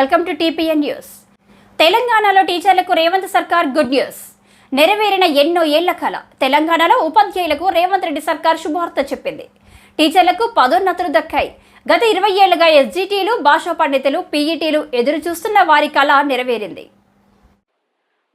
Welcome to TPN news. తెలంగాణలో టీచర్లకు రేవంత్ సర్కార్ గుడ్ న్యూస్. నెరవేరిన ఎన్నో ఏళ్ళ కళ తెలంగాణలో ఉపాధ్యాయులకు రేవంత్ రెడ్డి సర్కార్ శుభవార్త చెప్పింది. టీచర్లకు పదోన్నతులు దక్కాయి. గత ఇరవై ఏళ్ళుగా ఎస్జీటీలు భాషా పండితులు పీఈటీలు ఎదురు చూస్తున్న వారి కళ నెరవేరింది.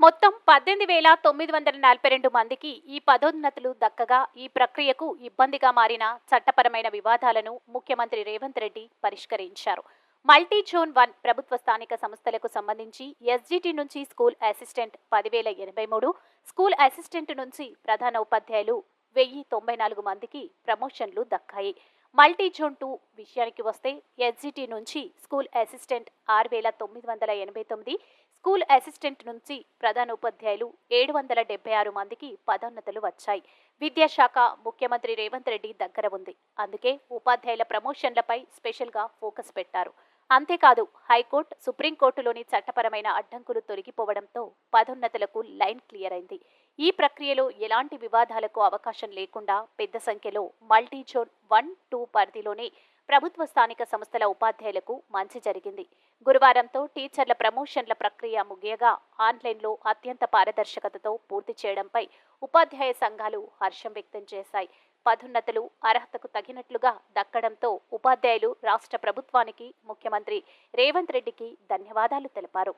మొత్తం పద్దెనిమిది వేల తొమ్మిది వందల నలభై రెండు మందికి ఈ పదోన్నతులు దక్కగా ఈ ప్రక్రియకు ఇబ్బందిగా మారిన చట్టపరమైన వివాదాలను ముఖ్యమంత్రి రేవంత్ రెడ్డి పరిష్కరించారు. మల్టీ జోన్ వన్ ప్రభుత్వ స్థానిక సంస్థలకు సంబంధించి ఎస్జిటి నుంచి స్కూల్ అసిస్టెంట్ పదివేల ఎనభై మూడు స్కూల్ అసిస్టెంట్ నుంచి ప్రధాన ఉపాధ్యాయులు వెయ్యి తొంభై నాలుగు మందికి ప్రమోషన్లు దక్కాయి. మల్టీ జోన్ టూ విషయానికి వస్తే ఎస్జిటి నుంచి స్కూల్ అసిస్టెంట్ ఆరు వేల తొమ్మిది వందల ఎనభై తొమ్మిది స్కూల్ అసిస్టెంట్ నుంచి ప్రధాన ఉపాధ్యాయులు ఏడు వందల డెబ్బై ఆరు మందికి పదోన్నతులు వచ్చాయి. విద్యాశాఖ ముఖ్యమంత్రి రేవంత్ రెడ్డి దగ్గర ఉంది. అందుకే ఉపాధ్యాయుల ప్రమోషన్లపై స్పెషల్గా ఫోకస్ పెట్టారు. అంతేకాదు హైకోర్టు సుప్రీంకోర్టులోని చట్టపరమైన అడ్డంకులు తొలగిపోవడంతో పదోన్నతులకు లైన్ క్లియర్ అయింది ఈ ప్రక్రియలో ఎలాంటి వివాదాలకు అవకాశం లేకుండా పెద్ద సంఖ్యలో మల్టీ జోన్ వన్ టూ పరిధిలోనే ప్రభుత్వ స్థానిక సంస్థల ఉపాధ్యాయులకు మంచి జరిగింది. గురువారంతో టీచర్ల ప్రమోషన్ల ప్రక్రియ ముగియగా ఆన్లైన్లో అత్యంత పారదర్శకతతో పూర్తి చేయడంపై ఉపాధ్యాయ సంఘాలు హర్షం వ్యక్తం చేశాయి. పదోన్నతులు అర్హతకు తగినట్లుగా దక్కడంతో ఉపాధ్యాయులు రాష్ట్ర ప్రభుత్వానికి ముఖ్యమంత్రి రేవంత్ రెడ్డికి ధన్యవాదాలు తెలిపారు.